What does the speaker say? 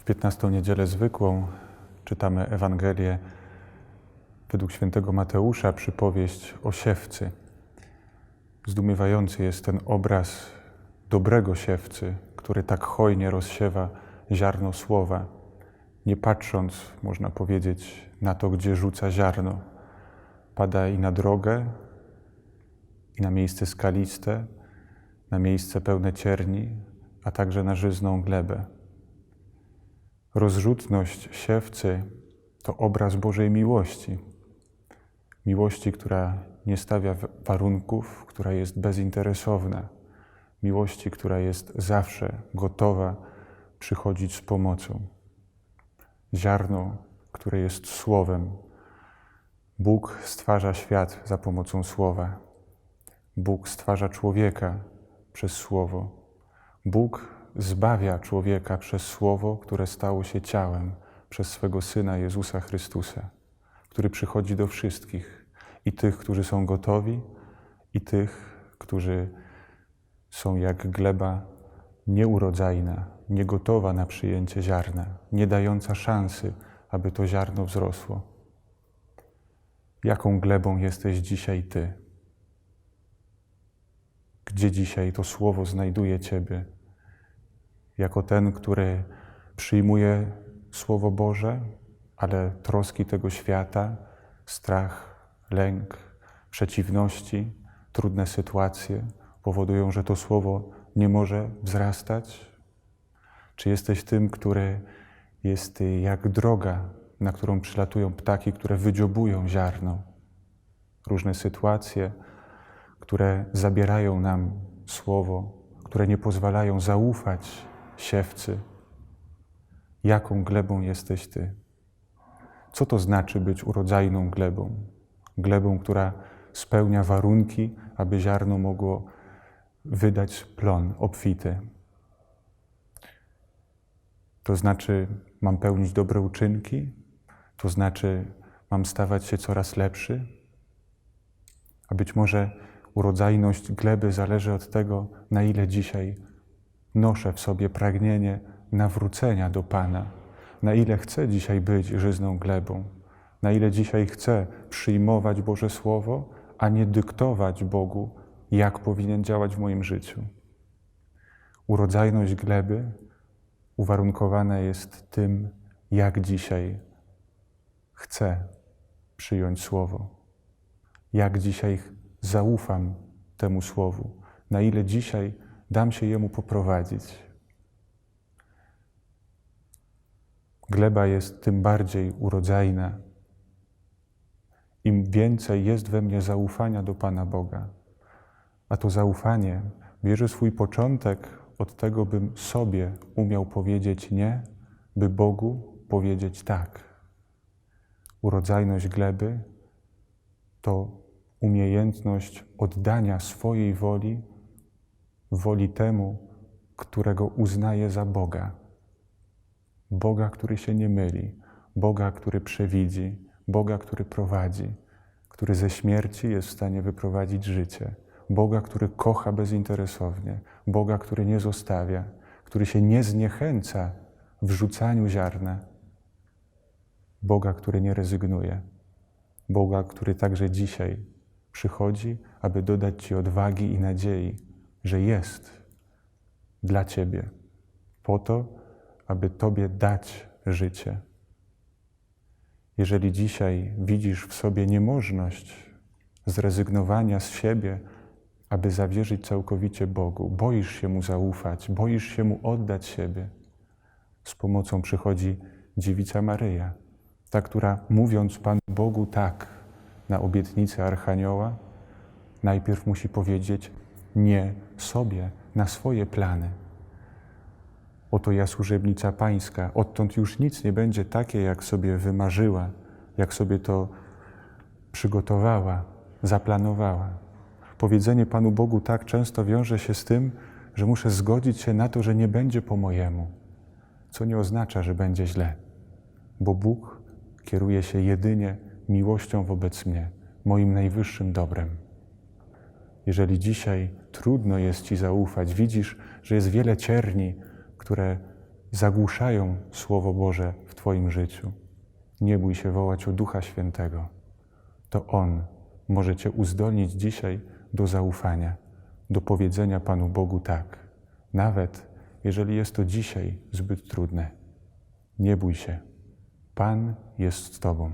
W 15 niedzielę zwykłą czytamy Ewangelię według świętego Mateusza, przypowieść o siewcy. Zdumiewający jest ten obraz dobrego siewcy, który tak hojnie rozsiewa ziarno słowa, nie patrząc, można powiedzieć, na to, gdzie rzuca ziarno. Pada i na drogę, i na miejsce skaliste, na miejsce pełne cierni, a także na żyzną glebę. Rozrzutność siewcy to obraz Bożej miłości. Miłości, która nie stawia warunków, która jest bezinteresowna. Miłości, która jest zawsze gotowa przychodzić z pomocą. Ziarno, które jest słowem. Bóg stwarza świat za pomocą słowa. Bóg stwarza człowieka przez słowo. Bóg zbawia człowieka przez słowo, które stało się ciałem, przez swego syna Jezusa Chrystusa, który przychodzi do wszystkich i tych, którzy są gotowi, i tych, którzy są jak gleba nieurodzajna, niegotowa na przyjęcie ziarna, nie dająca szansy, aby to ziarno wzrosło. Jaką glebą jesteś dzisiaj Ty? Gdzie dzisiaj to słowo znajduje Ciebie? Jako ten, który przyjmuje Słowo Boże, ale troski tego świata, strach, lęk, przeciwności, trudne sytuacje powodują, że to słowo nie może wzrastać? Czy jesteś tym, który jest jak droga, na którą przylatują ptaki, które wydziobują ziarno? Różne sytuacje, które zabierają nam słowo, które nie pozwalają zaufać siewcy. Jaką glebą jesteś Ty? Co to znaczy być urodzajną glebą? Glebą, która spełnia warunki, aby ziarno mogło wydać plon obfity. To znaczy, mam pełnić dobre uczynki, to znaczy, mam stawać się coraz lepszy, a być może urodzajność gleby zależy od tego, na ile dzisiaj noszę w sobie pragnienie nawrócenia do Pana, na ile chcę dzisiaj być żyzną glebą, na ile dzisiaj chcę przyjmować Boże Słowo, a nie dyktować Bogu, jak powinien działać w moim życiu. Urodzajność gleby uwarunkowana jest tym, jak dzisiaj chcę przyjąć Słowo, jak dzisiaj zaufam temu Słowu, na ile dzisiaj dam się Jemu poprowadzić. Gleba jest tym bardziej urodzajna, im więcej jest we mnie zaufania do Pana Boga. A to zaufanie bierze swój początek od tego, bym sobie umiał powiedzieć nie, by Bogu powiedzieć tak. Urodzajność gleby to umiejętność oddania swojej woli woli temu, którego uznaję za Boga. Boga, który się nie myli, Boga, który przewidzi, Boga, który prowadzi, który ze śmierci jest w stanie wyprowadzić życie, Boga, który kocha bezinteresownie, Boga, który nie zostawia, który się nie zniechęca w rzucaniu ziarna, Boga, który nie rezygnuje, Boga, który także dzisiaj przychodzi, aby dodać Ci odwagi i nadziei, że jest dla Ciebie, po to, aby Tobie dać życie. Jeżeli dzisiaj widzisz w sobie niemożność zrezygnowania z siebie, aby zawierzyć całkowicie Bogu, boisz się Mu zaufać, boisz się Mu oddać siebie, z pomocą przychodzi dziewica Maryja, ta, która mówiąc Panu Bogu tak na obietnicę Archanioła, najpierw musi powiedzieć nie sobie, na swoje plany. Oto ja służebnica Pańska, odtąd już nic nie będzie takie, jak sobie wymarzyła, jak sobie to przygotowała, zaplanowała. Powiedzenie Panu Bogu tak często wiąże się z tym, że muszę zgodzić się na to, że nie będzie po mojemu, co nie oznacza, że będzie źle, bo Bóg kieruje się jedynie miłością wobec mnie, moim najwyższym dobrem. Jeżeli dzisiaj trudno jest Ci zaufać, widzisz, że jest wiele cierni, które zagłuszają Słowo Boże w Twoim życiu. Nie bój się wołać o Ducha Świętego. To On może Cię uzdolnić dzisiaj do zaufania, do powiedzenia Panu Bogu tak, nawet jeżeli jest to dzisiaj zbyt trudne. Nie bój się, Pan jest z Tobą.